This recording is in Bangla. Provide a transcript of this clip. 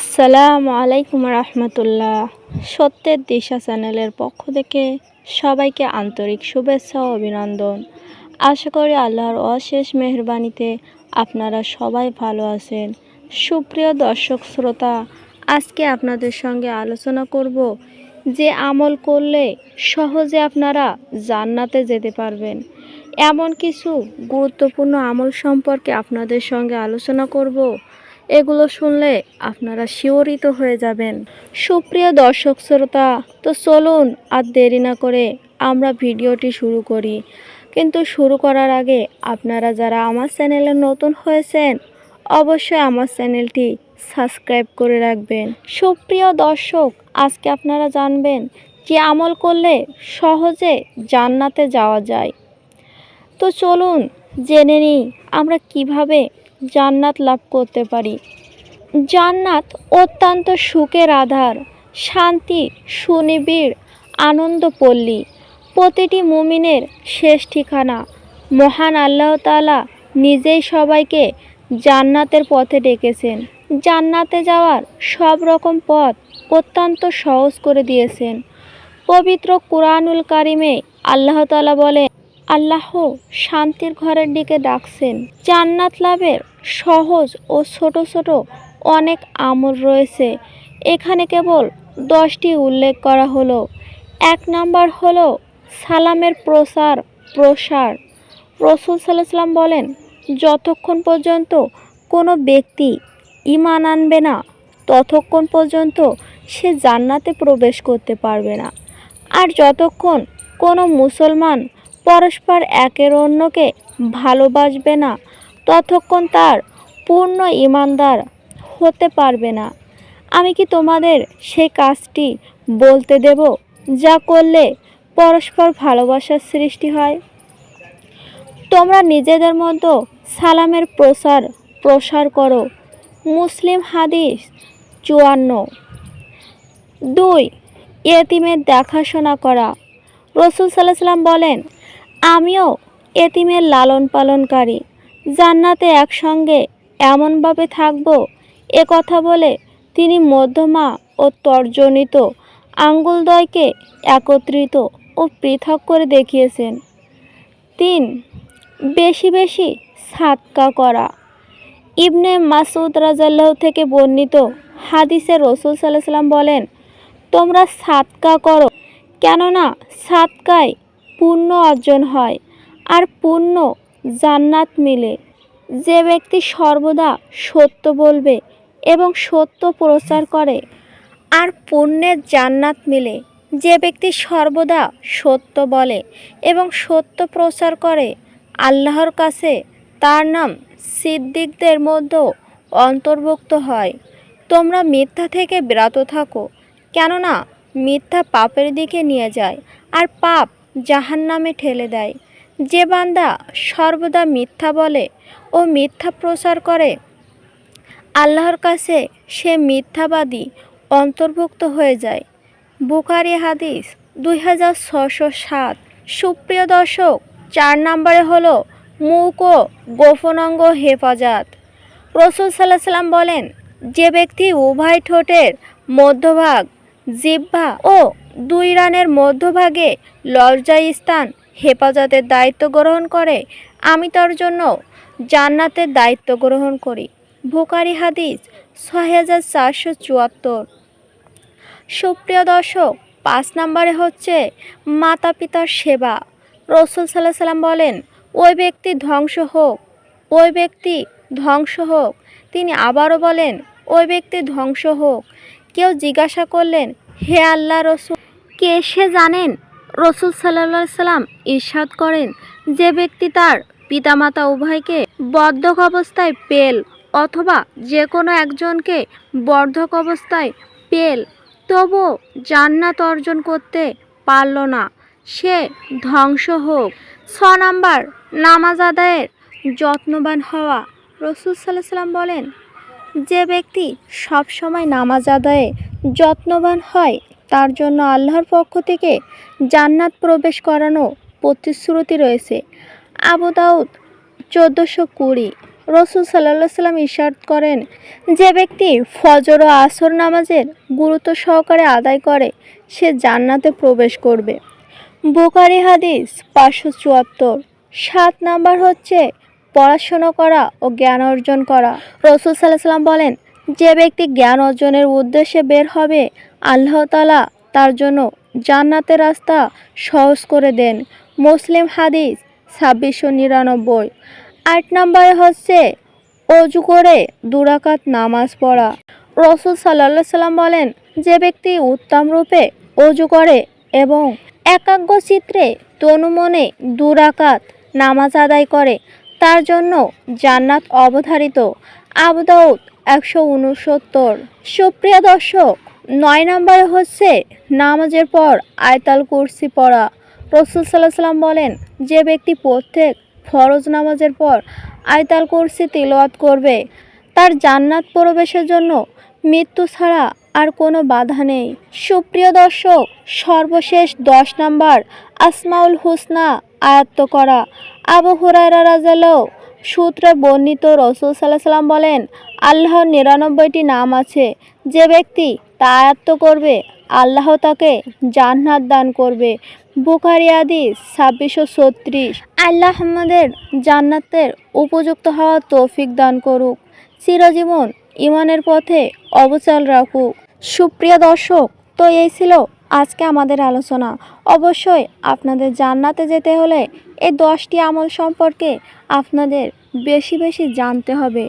আসসালামু আলাইকুম রহমতুল্লাহ। সত্যের দিশা চ্যানেলের পক্ষ থেকে সবাইকে আন্তরিক শুভেচ্ছা ও অভিনন্দন। আশা করি আল্লাহর অশেষ মেহরবানিতে আপনারা সবাই ভালো আছেন। সুপ্রিয় দর্শক শ্রোতা, আজকে আপনাদের সঙ্গে আলোচনা করব যে আমল করলে সহজে আপনারা জান্নাতে যেতে পারবেন। এমন কিছু গুরুত্বপূর্ণ আমল সম্পর্কে আপনাদের সঙ্গে আলোচনা করব। এগুলো শুনলে আপনারা শিওরিত হয়ে যাবেন। সুপ্রিয় দর্শক শ্রোতা, তো চলুন আর দেরি না করে আমরা ভিডিওটি শুরু করি। কিন্তু শুরু করার আগে আপনারা যারা আমার চ্যানেলে নতুন হয়েছেন, অবশ্যই আমার চ্যানেলটি সাবস্ক্রাইব করে রাখবেন। সুপ্রিয় দর্শক, আজকে আপনারা জানবেন যে আমল করলে সহজে জান্নাতে যাওয়া যায়। তো চলুন জেনে নিই আমরা কীভাবে জান্নাত লাভ করতে পারি। জান্নাত অত্যন্ত সুখের আধার, শান্তি, সুনিবিড় আনন্দপল্লী প্রতিটি মুমিনের শেষ ঠিকানা। মহান আল্লাহ তাআলা নিজেই সবাইকে জান্নাতের পথে ডেকেছেন। জান্নাতে যাওয়ার সব রকম পথ অত্যন্ত সহজ করে দিয়েছেন। পবিত্র কুরআনুল কারিমে আল্লাহ তাআলা বলেন, আল্লাহ শান্তির ঘরের দিকে ডাকছেন। জান্নাত লাভের সহজ ও ছোট ছোট অনেক আমল রয়েছে। এখানে কেবল দশটি উল্লেখ করা হলো। এক নাম্বার হলো সালামের প্রসার প্রসার। রসুল সাল্লাম বলেন, যতক্ষণ পর্যন্ত কোনো ব্যক্তি ইমান আনবে না, ততক্ষণ পর্যন্ত সে জান্নাতে প্রবেশ করতে পারবে না। আর যতক্ষণ কোনো মুসলমান পরস্পর একের অন্যকে ভালোবাসবে না ততক্ষণ তার পূর্ণ ইমানদার হতে পারবে না। আমি কি তোমাদের সেই কাজটি বলতে দেব, যা করলে পরস্পর ভালোবাসার সৃষ্টি হয়? তোমরা নিজেদের মতো সালামের প্রসার প্রসার করো। মুসলিম হাদিস চুয়ান্ন। দুই, এতিমের দেখাশোনা করা। রসুল সাল্লাহ সাল্লাম বলেন, আমিও এতিমের লালন পালনকারী জান্নাতে একসঙ্গে এমনভাবে থাকব, এ কথা বলে তিনি মধ্যমা ও তর্জনিত আঙ্গুলদ্বয়কে একত্রিত ও পৃথক করে দেখিয়েছেন। তিন, বেশি বেশি সাতকা করা। ইবনে মাসুদ রাজাল্লাহ থেকে বর্ণিত হাদিসে রসুল সাল্লাহ সাল্লাম বলেন, তোমরা সাতকা করো, কেননা সাতকায় পুণ্য অর্জন হয়, আর পুণ্য জান্নাত মিলে। যে ব্যক্তি সর্বদা সত্য বলবে এবং সত্য প্রচার করে, আর পুণ্যের জান্নাত মিলে। যে ব্যক্তি সর্বদা সত্য বলে এবং সত্য প্রচার করে, আল্লাহর কাছে তার নাম সিদ্দিকদের মধ্যেও অন্তর্ভুক্ত হয়। তোমরা মিথ্যা থেকে বিরত থাকো, কেননা মিথ্যা পাপের দিকে নিয়ে যায়, আর পাপ জাহান্নামে ঠেলে দেয়। যে বান্দা সর্বদা মিথ্যা বলে ও মিথ্যা প্রচার করে, আল্লাহর কাছে সে মিথ্যাবাদী অন্তর্ভুক্ত হয়ে যায়। বুখারি হাদিস দুই হাজার ছশো সাত। সুপ্রিয় দর্শক, চার নম্বরে হলো মুখ ও গোপনাঙ্গ হেফাজত। রসুল সাল্লাহ সাল্লাম বলেন, যে ব্যক্তি উভয় ঠোঁটের মধ্যভাগ জিব্বা ও দুই রানের মধ্যভাগে লজ্জায় স্থান হেফাজতের দায়িত্ব গ্রহণ করে, আমি তার জন্য জান্নাতের দায়িত্ব গ্রহণ করি। ভোকারি হাদিস, ছয় হাজার চারশো চুয়াত্তর। সুপ্রিয় দর্শক, পাঁচ নম্বরে হচ্ছে মাতা পিতার সেবা। রসুল সাল্লাহ সাল্লাম বলেন, ওই ব্যক্তি ধ্বংস হোক, ওই ব্যক্তি ধ্বংস হোক। তিনি আবারও বলেন, ওই ব্যক্তি ধ্বংস হোক। কেউ জিজ্ঞাসা করলেন, হে আল্লাহ রসুল, কে সে জানেন? রসুল সাল্লা সাল্লাম ঈর্ষাদ করেন যে ব্যক্তি তার পিতামাতা উভয়কে বদ্ধক অবস্থায় পেল অথবা যে কোনো একজনকে বর্ধক অবস্থায় পেল তবু জান্নাত অর্জন করতে পারল না। সে ধ্বংস হোক। ছ নাম্বার, নামাজ আদায়ের যত্নবান হওয়া। রসুল সাল্লাহ সাল্লাম বলেন, যে ব্যক্তি সব সময় নামাজ আদায়ে যত্নবান হয় তার জন্য আল্লাহর পক্ষ থেকে জান্নাত প্রবেশ করানো প্রতিশ্রুতি রয়েছে। আবু দাউদ চোদ্দোশো কুড়ি। রসুল সাল্লাহ সাল্লাম ইশাদ করেন, যে ব্যক্তি ফজর ও আসর নামাজের গুরুত্ব সহকারে আদায় করে, সে জান্নাতে প্রবেশ করবে। বোকারি হাদিস পাঁচশো চুয়াত্তর। সাত নাম্বার হচ্ছে পড়াশোনা করা ও জ্ঞান অর্জন করা। রসুল সাল্লাহ সাল্লাম বলেন যে ব্যক্তি জ্ঞান অর্জনের উদ্দেশ্যে বের হবে, আল্লাহ তালা তার জন্য জান্নাতের রাস্তা সহজ করে দেন। মুসলিম হাদিস ছাব্বিশশো নিরানব্বই। আট নম্বরে হচ্ছে অজু করে দুরাকাত নামাজ পড়া। রসুল সাল্লা সাল্লাম বলেন, যে ব্যক্তি উত্তম রূপে অজু করে এবং একাগ্র চিত্রে তনুমনে দুরাকাত নামাজ আদায় করে, তার জন্য জান্নাত অবধারিত। আবদাউদ একশো উনসত্তর। সুপ্রিয় দর্শক, নয় নম্বরে হচ্ছে নামাজের পর আয়তাল কুরসি পড়া। রসুল সাল্লাহ সাল্লাম বলেন, যে ব্যক্তি প্রত্যেক ফরজ নামাজের পর আয়তাল কুরসি তিলওয়াত করবে, তার জান্নাত প্রবেশের জন্য মৃত্যু ছাড়া আর কোনো বাধা নেই। সুপ্রিয় দর্শক, সর্বশেষ দশ নাম্বার আসমাউল হুসনা আয়ত্ত করা। আবু হুরায়রা রাজালো সূত্রে বর্ণিত রসুল সাল্লাহ সাল্লাম বলেন, আল্লাহর নিরানব্বইটি নাম আছে। যে ব্যক্তি তা আয়ত্ত করবে, আল্লাহ তাকে জান্নাত দান করবে। বুখারি আদি ছাব্বিশশো ছত্রিশ। আল্লাহ আমাদের জান্নাতের উপযুক্ত হওয়ার তৌফিক দান করুক। চিরজীবন ইমানের পথে অবচাল রাখুক। সুপ্রিয় দর্শক, তো এই ছিল আজকে আমাদের আলোচনা। অবশ্যই আপনাদের জান্নাতে যেতে হলে এই দশটি আমল সম্পর্কে আপনাদের বেশি বেশি জানতে হবে।